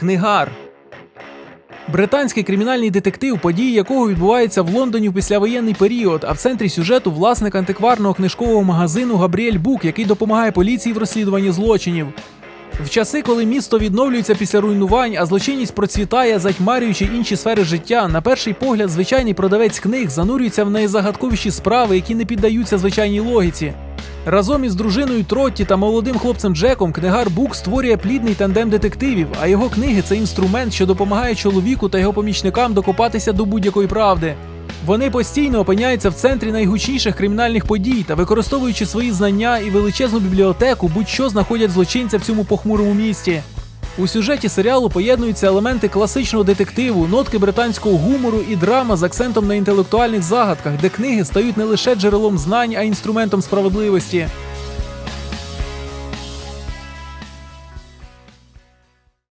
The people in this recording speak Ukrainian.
Книгар. Британський кримінальний детектив, події якого відбуваються в Лондоні в післявоєнний період, а в центрі сюжету власник антикварного книжкового магазину Габріель Бук, який допомагає поліції в розслідуванні злочинів. В часи, коли місто відновлюється після руйнувань, а злочинність процвітає, затьмарюючи інші сфери життя, на перший погляд звичайний продавець книг занурюється в найзагадковіші справи, які не піддаються звичайній логіці. Разом із дружиною Тротті та молодим хлопцем Джеком книгар Бук створює плідний тандем детективів, а його книги це інструмент, що допомагає чоловіку та його помічникам докопатися до будь-якої правди. Вони постійно опиняються в центрі найгучніших кримінальних подій та, використовуючи свої знання і величезну бібліотеку, будь-що знаходять злочинця в цьому похмурому місті. У сюжеті серіалу поєднуються елементи класичного детективу, нотки британського гумору і драма з акцентом на інтелектуальних загадках, де книги стають не лише джерелом знань, а інструментом справедливості.